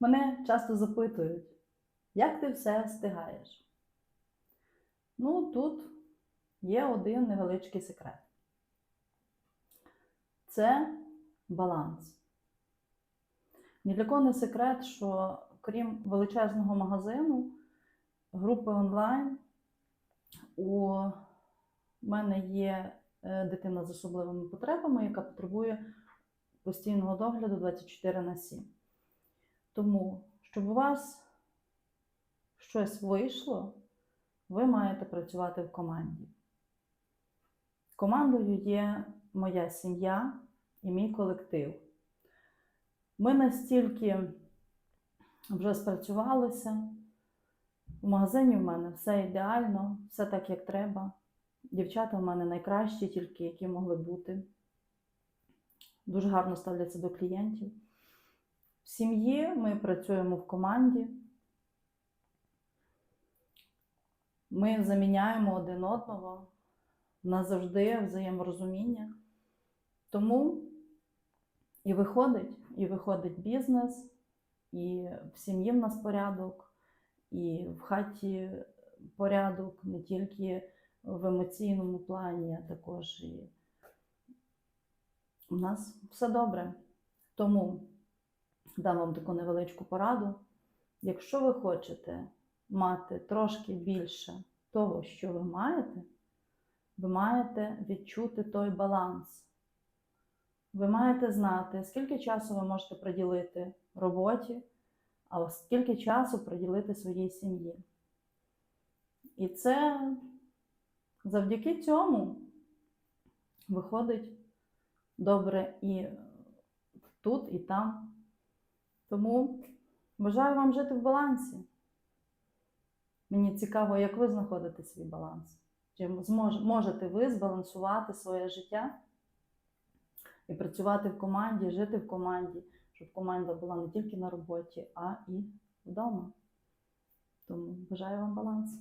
Мене часто запитують, як ти все встигаєш? Ну, тут є один невеличкий секрет. Це баланс. Ні для кого не секрет, що крім величезного магазину, групи онлайн, у мене є е, дитина з особливими потребами, яка потребує постійного догляду 24 на 7. Тому, щоб у вас щось вийшло, ви маєте працювати в команді. Командою є моя сім'я і мій колектив. Ми настільки вже спрацювалися. В магазині в мене все ідеально, все так, як треба. Дівчата в мене найкращі, тільки які могли бути. Дуже гарно ставляться до клієнтів. В сім'ї ми працюємо в команді. Ми заміняємо один одного. У нас завжди взаєморозуміння. Тому і виходить, і виходить бізнес, і в сім'ї в нас порядок, і в хаті порядок, не тільки в емоційному плані, а також і у нас все добре. Тому дам вам таку невеличку пораду. Якщо ви хочете мати трошки більше того, що ви маєте, ви маєте відчути той баланс. Ви маєте знати, скільки часу ви можете приділити роботі, а скільки часу приділити своїй сім'ї. І це завдяки цьому виходить добре і тут, і там. Тому бажаю вам жити в балансі. Мені цікаво, як ви знаходите свій баланс. Чи можете ви збалансувати своє життя і працювати в команді, жити в команді, щоб команда була не тільки на роботі, а і вдома. Тому бажаю вам балансу.